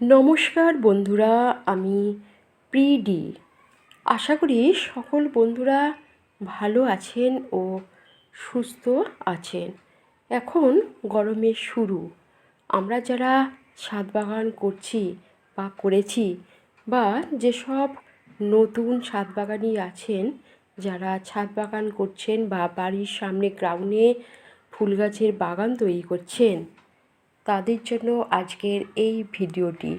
নমস্কার বন্ধুরা, আমি প্রিডি। আশা করি সকল বন্ধুরা ভালো আছেন ও সুস্থ আছেন। এখন গরমের শুরু। আমরা যারা ছাদ বাগান করছি বা করেছি বা যেসব নতুন ছাদ বাগানি আছেন, যারা ছাদ বাগান করছেন বা বাড়ির সামনে গ্রাউন্ডে ফুল গাছের বাগান তৈরি করছেন তাদের জন্য আজকের এই ভিডিওটি।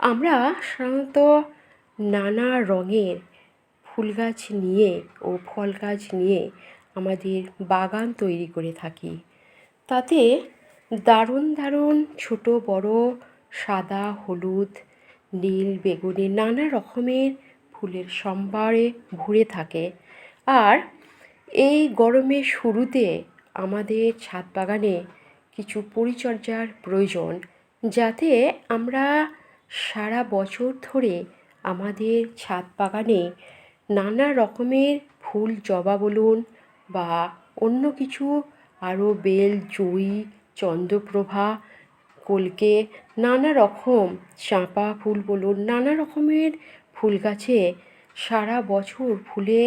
আমরা সাধারণত নানা রঙের ফুল গাছ নিয়ে ও ফল গাছ নিয়ে আমাদের বাগান তৈরি করে থাকি। তাতে দারুণ দারুণ ছোট, বড়, সাদা, হলুদ, নীল, বেগুনি নানা রকমের ফুলের সম্ভারে ভরে থাকে। আর এই গরমের শুরুতে আমাদের ছাদ বাগানে কিছু পরিচর্যার প্রয়োজন যাতে আমরা সারা বছর ধরে আমাদের ছাদ বাগানে নানা রকমের ফুল, জবা বলুন বা অন্য কিছু, আরও বেল, জুঁই, চন্দ্রপ্রভা, কলকে, নানা রকম চাঁপা ফুল বলুন, নানা রকমের ফুল গাছে সারা বছর ফুলে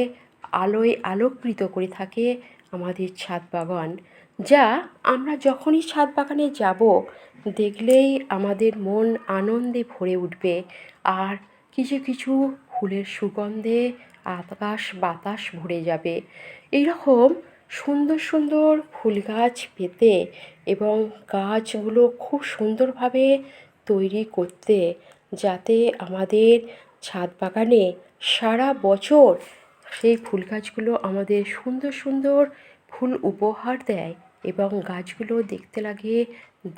আলোয় আলোকৃত করে থাকে আমাদের ছাদ বাগান। যা আমরা যখনই ছাদ বাগানে যাব, দেখলেই আমাদের মন আনন্দে ভরে উঠবে। আর কিছু কিছু ফুলের সুগন্ধে আকাশ বাতাস ভরে যাবে। এইরকম সুন্দর সুন্দর ফুল গাছ পেতে এবং গাছগুলো খুব সুন্দরভাবে তৈরি করতে, যাতে আমাদের ছাদ বাগানে সারা বছর সেই ফুল গাছগুলো আমাদের সুন্দর সুন্দর ফুল উপহার দেয়। এবং গাছগুলো দেখতে লাগে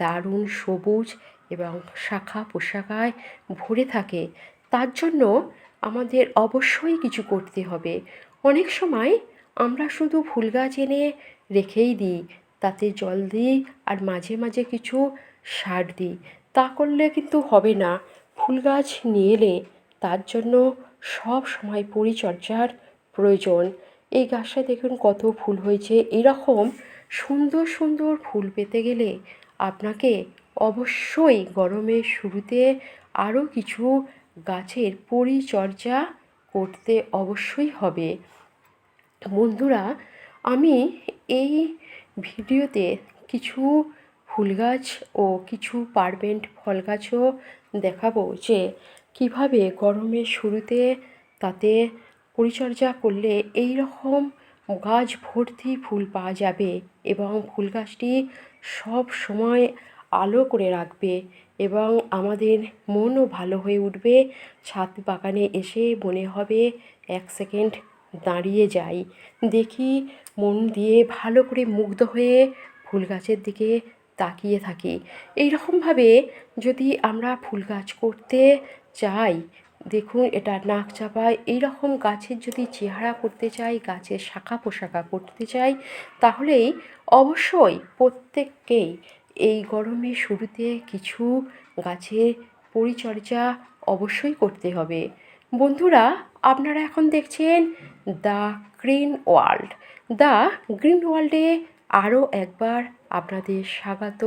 দারুণ সবুজ এবং শাখা পোশাকায় ভরে থাকে। তার জন্য আমাদের অবশ্যই কিছু করতে হবে। অনেক সময় আমরা শুধু ফুল গাছ এনে রেখেই দিই, তাতে জল দিই আর মাঝে মাঝে কিছু সার দিই। তা করলে কিন্তু হবে না। ফুল গাছ নিয়ে এলে তার জন্য সব সময় পরিচর্যার প্রয়োজন। এই গাছটা দেখুন কত ফুল হয়েছে। এরকম সুন্দর সুন্দর ফুল পেতে গেলে আপনাকে অবশ্যই গরমের শুরুতে আরও কিছু গাছের পরিচর্যা করতে অবশ্যই হবে। বন্ধুরা, আমি এই ভিডিওতে কিছু ফুল গাছ ও কিছু পারবেন্ট ফল গাছও দেখাবো যে কীভাবে গরমের শুরুতে তাতে পরিচর্যা করলে এই রকম গাছ ভর্তি ফুল পাওয়া যাবে এবং ফুল গাছটি সব সময় আলো করে রাখবে এবং আমাদের মনও ভালো হয়ে উঠবে। ছাদ বাগানে এসে মনে হবে এক সেকেন্ড দাঁড়িয়ে যাই। দেখি মন দিয়ে ভালো করে মুগ্ধ হয়ে ফুল গাছের দিকে তাকিয়ে থাকি। এই রকমভাবে যদি আমরা ফুল গাছ করতে চাই দেখুন, এটা নাক চাপায়। এইরকম গাছের যদি চেহারা করতে চাই, গাছের শাখা পোশাকা করতে চাই, তাহলেই অবশ্যই প্রত্যেককেই এই গরমের শুরুতে কিছু গাছের পরিচর্যা অবশ্যই করতে হবে। বন্ধুরা, আপনারা এখন দেখছেন the green world. The green ওয়ার্ল্ডে আরও একবার আপনাদের স্বাগত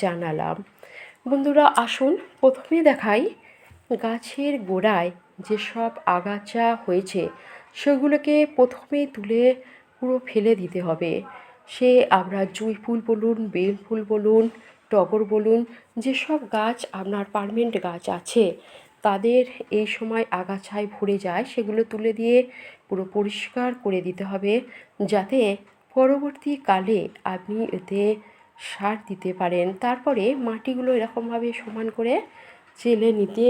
জানালাম। বন্ধুরা, আসুন, প্রথমে দেখাই গাছের গোড়ায় যেসব আগাছা হয়েছে, সেগুলোকে প্রথমে তুলে পুরো ফেলে দিতে হবে। সে আমরা জুঁই ফুল বলুন, বেল ফুল বলুন, টগর বলুন, যেসব গাছ আপনার পার্মেন্ট গাছ আছে, তাদের এই সময় আগাছায় ভরে যায়, সেগুলো তুলে দিয়ে পুরো পরিষ্কার করে দিতে হবে, যাতে পরবর্তীকালে আপনি এতে সার দিতে পারেন। তারপরে মাটিগুলো এরকমভাবে সমান করে চেলে নিতে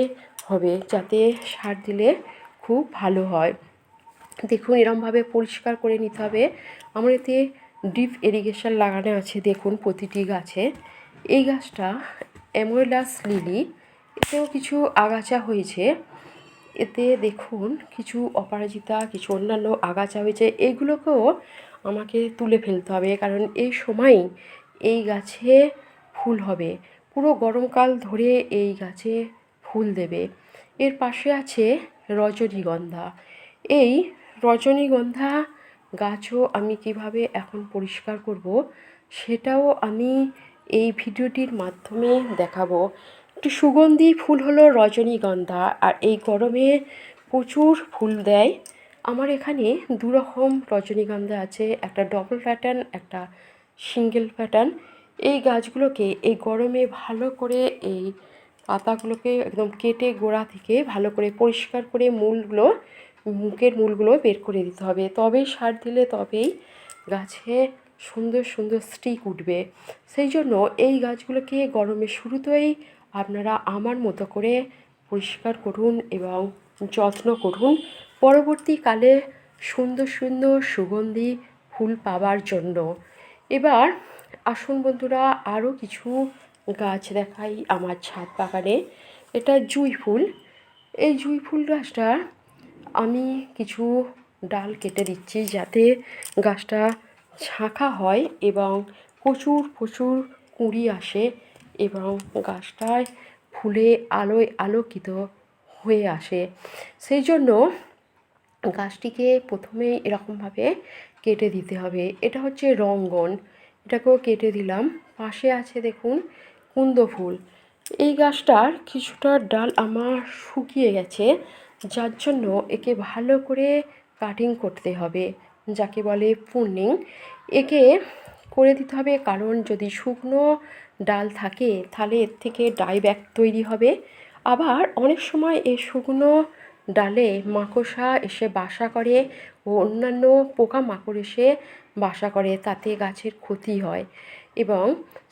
হবে যাতে সার দিলে খুব ভালো হয়। দেখুন, এরমভাবে পরিষ্কার করে নিতে হবে। আমার এতে ডিপ ইরিগেশন লাগানো আছে, দেখুন, প্রতিটি গাছে। এই গাছটা অ্যামোলাস লিলি, এতেও কিছু আগাছা হয়েছে। এতে দেখুন, কিছু অপরাজিতা, কিছু অন্যান্য আগাছা হয়েছে। এইগুলোকেও আমাকে তুলে ফেলতে হবে, কারণ এই সময়ই এই গাছে ফুল হবে। পুরো গরমকাল ধরে এই গাছে ফুল দেবে। এর পাশে আছে রজনীগন্ধা। এই রজনীগন্ধা গাছও আমি কীভাবে এখন পরিষ্কার করব সেটাও আমি এই ভিডিওটির মাধ্যমে দেখাবো। একটি সুগন্ধি ফুল হলো রজনীগন্ধা আর এই গরমে প্রচুর ফুল দেয়। আমার এখানে দুরকম রজনীগন্ধা আছে, একটা ডবল প্যাটার্ন একটা সিঙ্গেল প্যাটার্ন এই গাছগুলোকে এই গরমে ভালো করে এই পাতাগুলোকে একদম কেটে গোড়া থেকে ভালো করে পরিষ্কার করে মূলগুলো, মুখের মূলগুলো বের করে দিতে হবে। তবেই সার দিলে তবেই গাছে সুন্দর সুন্দর স্টিক উঠবে। সেই জন্য এই গাছগুলোকে গরমের শুরুতেই আপনারা আমার মতো করে পরিষ্কার করুন এবং যত্ন করুন। পরবর্তীকালে সুন্দর সুন্দর সুগন্ধি ফুল পাওয়ার জন্য। এবার আসুন বন্ধুরা আরও কিছু গাছ দেখাই আমার ছাদ বাগানে। এটা জুঁই ফুল। এই জুঁই ফুল গাছটা আমি কিছু ডাল কেটে দিচ্ছি যাতে গাছটা ঝাঁকা হয় এবং প্রচুর প্রচুর কুঁড়ি আসে এবং গাছটায় ফুলে আলোয় আলোকিত হয়ে আসে। সেই জন্য গাছটিকে প্রথমেই এরকমভাবে কেটে দিতে হবে। এটা হচ্ছে রঙ্গন। এটাকেও কেটে দিলাম। পাশে আছে দেখুন কুন্দ ফুল। এই গাছটার কিছুটা ডাল আমার শুকিয়ে গেছে, যার জন্য একে ভালো করে কাটিং করতে হবে, যাকে বলে পূর্ণিং একে করে দিতে হবে কারণ যদি শুকনো ডাল থাকে তাহলে এর থেকে ডাইব্যাক তৈরি হবে। আবার অনেক সময় এই শুকনো ডালে মাকড়সা এসে বাসা করে ও অন্যান্য পোকামাকড় এসে বাসা করে, তাতে গাছের ক্ষতি হয়। এবং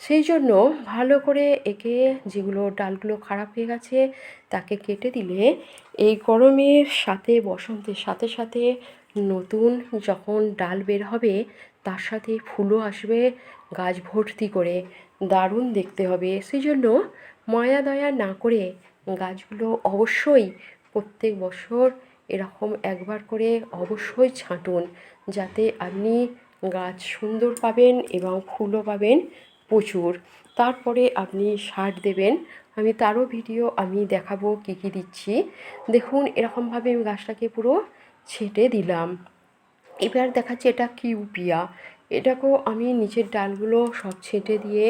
সেই জন্য ভালো করে একে যেগুলো ডালগুলো খারাপ হয়ে গেছে, তাকে কেটে দিলে এই গরমের সাথে, বসন্তের সাথে সাথে নতুন যখন ডাল বের হবে, তার সাথে ফুলও আসবে, গাছ ভর্তি করে দারুণ দেখতে হবে। সেই জন্য মায়া দয়া না করে গাছগুলো অবশ্যই প্রত্যেক বছর এরকম একবার করে অবশ্যই ছাঁটুন, যাতে আপনি গাছ সুন্দর পাবেন এবং ফুলও পাবেন প্রচুর। তারপরে আপনি সার দেবেন। আমি তারও ভিডিও আমি দেখাবো কী কী দিচ্ছি। দেখুন, এরকমভাবে আমি গাছটাকে পুরো ছেটে দিলাম। এবার দেখাচ্ছে এটা কিউপিয়া। এটাকেও আমি নিচের ডালগুলো সব ছেটে দিয়ে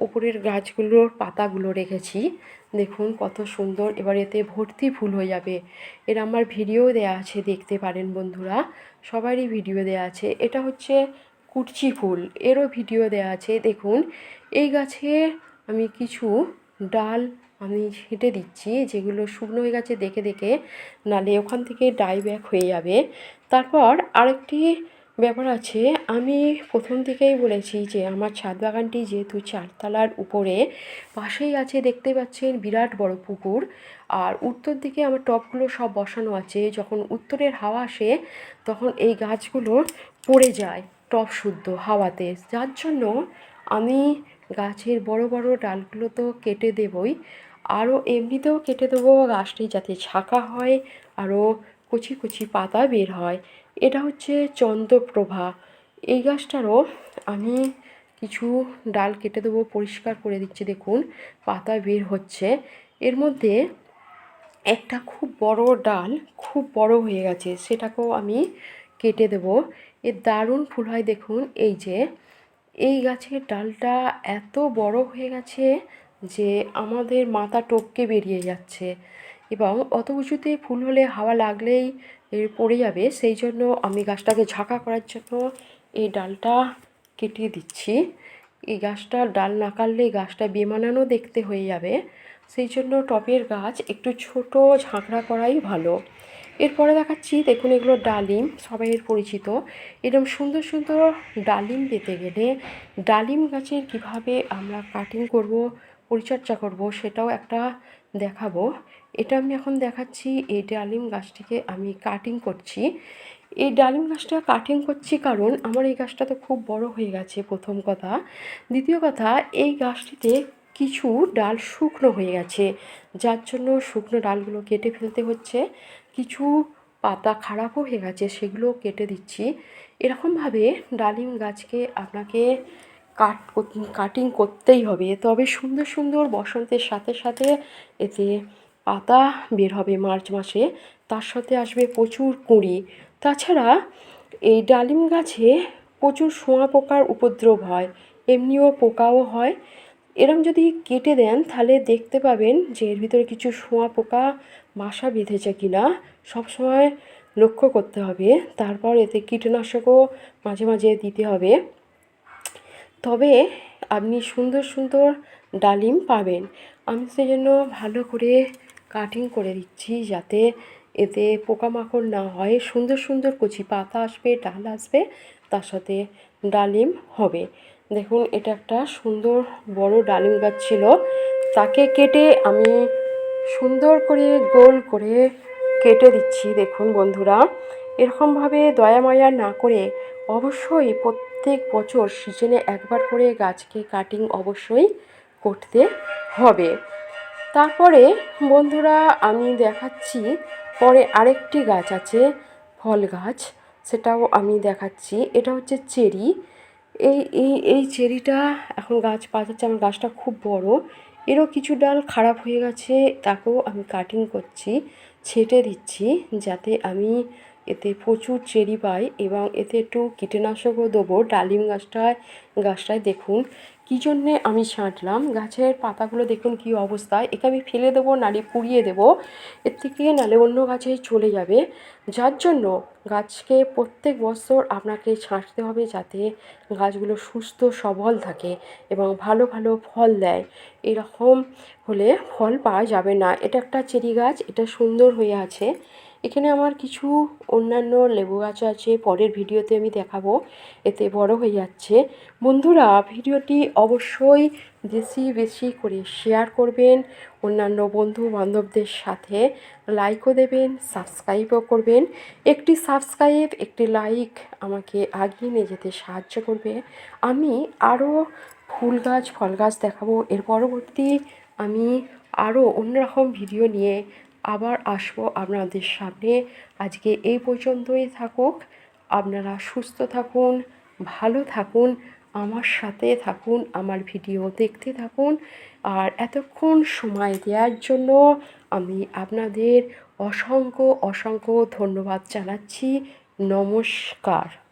উপরের গাছগুলোর পাতাগুলো রেখেছি। দেখুন কত সুন্দর, এবার এতে ভর্তি ফুল হয়ে যাবে। এর আমার ভিডিও দেয়া আছে, দেখতে পারেন বন্ধুরা। সবারই ভিডিও দেয়া আছে। এটা হচ্ছে কুচি ফুল, এরও ভিডিও দেয়া আছে। দেখুন, এই গাছে আমি কিছু ডাল আমি ছেঁটে দিচ্ছি, যেগুলো শুকনো হয়ে গেছে দেখে দেখে, নালে ওখান থেকে ডাই ব্যাক হয়ে যাবে। তারপর আরেকটি ব্যাপার আছে, আমি প্রথম থেকেই বলেছি যে আমার ছাদ বাগানটি যেহেতু চারতলার উপরে, পাশেই আছে দেখতে পাচ্ছেন বিরাট বড় পুকুর। আর উত্তর দিকে আমার টবগুলো সব বসানো আছে, যখন উত্তরের হাওয়া আসে তখন এই গাছগুলো পড়ে যায় টব শুদ্ধ হাওয়াতে। যার জন্য আমি গাছের বড় বড় ডালগুলো তো কেটে দেবই, আরও এমনিতেও কেটে দেবো গাছটি যাতে ছাঁকা হয়, আরও কচি কচি পাতা বের হয়। এটা হচ্ছে চন্দ্রপ্রভা। এই গাছটারও আমি কিছু ডাল কেটে দেবো, পরিষ্কার করে দিচ্ছি, দেখুন পাতা বের হচ্ছে। এর মধ্যে একটা খুব বড় ডাল খুব বড় হয়ে গেছে, সেটাকেও আমি কেটে দেবো। এর দারুণ ফুল হয়, দেখুন, এই যে, এই গাছের ডালটা এত বড় হয়ে গেছে যে আমাদের মাথা টপকে বেরিয়ে যাচ্ছে। এবং অত উঁচুতে ফুল হলে হাওয়া লাগলেই এর পড়ে যাবে। সেই জন্য আমি গাছটাকে ঝাঁকা করার জন্য এই ডালটা কেটে দিচ্ছি। এই গাছটা ডাল না কাটলে গাছটা বেমানানো দেখতে হয়ে যাবে। সেই জন্য টবের গাছ একটু ছোট ঝাঁকড়া করাই ভালো। এরপরে দেখাচ্ছি, দেখুন এগুলো ডালিম সবাইয়ের পরিচিত। এরকম সুন্দর সুন্দর ডালিম পেতে গেলে ডালিম গাছের কীভাবে আমরা কাটিং করব, পরিচর্যা করব, সেটাও একটা দেখাবো। এটা আমি এখন দেখাচ্ছি, এই ডালিম গাছটিকে আমি কাটিং করছি। এই ডালিম গাছটা কাটিং করছি কারণ আমার এই গাছটা তো খুব বড় হয়ে গেছে, প্রথম কথা। দ্বিতীয় কথা, এই গাছটিতে কিছু ডাল শুকনো হয়ে গেছে, যার জন্য শুকনো ডালগুলো কেটে ফেলতে হচ্ছে। কিছু পাতা খারাপও হয়ে গেছে সেগুলো কেটে দিচ্ছি। এরকমভাবে ডালিম গাছকে আপনাকে কাট কাটিং করতেই হবে। তবে সুন্দর সুন্দর বসন্তের সাথে সাথে এতে পাতা বের হবে মার্চ মাসে, তার সাথে আসবে প্রচুর কুঁড়ি। তাছাড়া এই ডালিম গাছে প্রচুর শোঁয়া পোকার উপদ্রব হয়, এমনিও পোকাও হয়। এরম যদি কেটে দেন, তাহলে দেখতে পাবেন যে এর ভিতরে কিছু শোঁয়া পোকা বাসা বেঁধেছে কি না সবসময় লক্ষ্য করতে হবে। তারপর এতে কীটনাশকও মাঝে মাঝে দিতে হবে। তবে আপনি সুন্দর সুন্দর ডালিম পাবেন। আমি সেই জন্য ভালো করে কাটিং করে দিচ্ছি যাতে এতে পোকামাকড় না হয়। সুন্দর সুন্দর কচি পাতা আসবে, ডাল আসবে, তার সাথে ডালিম হবে। দেখুন, এটা একটা সুন্দর বড় ডালিম গাছ ছিল। তাকে কেটে আমি সুন্দর করে গোল করে কেটে দিচ্ছি। দেখুন, বন্ধুরা, এরকমভাবে দয়া মায়া না করে অবশ্যই প্রত্যেক বছর সিজনে একবার করে গাছকে কাটিং অবশ্যই করতে হবে। তারপরে বন্ধুরা আমি দেখাচ্ছি, পরে আরেকটি গাছ আছে, ফল গাছ, সেটাও আমি দেখাচ্ছি। এটা হচ্ছে চেরি। এই এই এই চেরিটা এখন গাছ পাতাচ্ছে, আমার গাছটা খুব বড়। এরও কিছু ডাল খারাপ হয়ে গেছে, তাকেও আমি কাটিং করছি, ছেটে দিচ্ছি, যাতে আমি এতে প্রচুর চেরি পাই এবং এতে একটু কীটনাশকও দেবো। ডালিম গাছটায় গাছটায় দেখুন কী জন্যে আমি ছাঁটলাম গাছের পাতাগুলো দেখুন কী অবস্থায় একে আমি ফেলে দেবো নালে পুড়িয়ে দেবো। এর থেকে নালে অন্য গাছে চলে যাবে। যার জন্য গাছকে প্রত্যেক বছর আপনাকে ছাঁটতে হবে যাতে গাছগুলো সুস্থ, সবল থাকে এবং ভালো ভালো ফল দেয়। এরকম হলে ফল পাওয়া যাবে না। এটা একটা চেরি গাছ, এটা সুন্দর হয়ে আছে। এখানে আমার কিছু অন্যান্য লেবু গাছ আছে, পরের ভিডিওতে আমি দেখাবো। এতে বড় হয়ে যাচ্ছে। বন্ধুরা, ভিডিওটি অবশ্যই বেশি বেশি করে শেয়ার করবেন, অন্যান্য বন্ধু বান্ধবদের সাথে লাইকও দেবেন সাবস্ক্রাইবও করবেন। একটি সাবস্ক্রাইব একটি লাইক আমাকে আগিয়ে নিয়ে যেতে সাহায্য করবে। আমি আরও ফুল গাছ, ফল গাছ দেখাবো। এর পরবর্তী আমি আরও অন্যরকম ভিডিও নিয়ে আবার আসব আপনাদের সামনে। আজকে এই পর্যন্তই থাকুক। আপনারা সুস্থ থাকুন, ভালো থাকুন, আমার সাথে থাকুন, আমার ভিডিও দেখতে থাকুন। আর এতক্ষণ সময় দেওয়ার জন্য আমি আপনাদের অসংখ্য অসংখ্য ধন্যবাদ জানাচ্ছি। নমস্কার।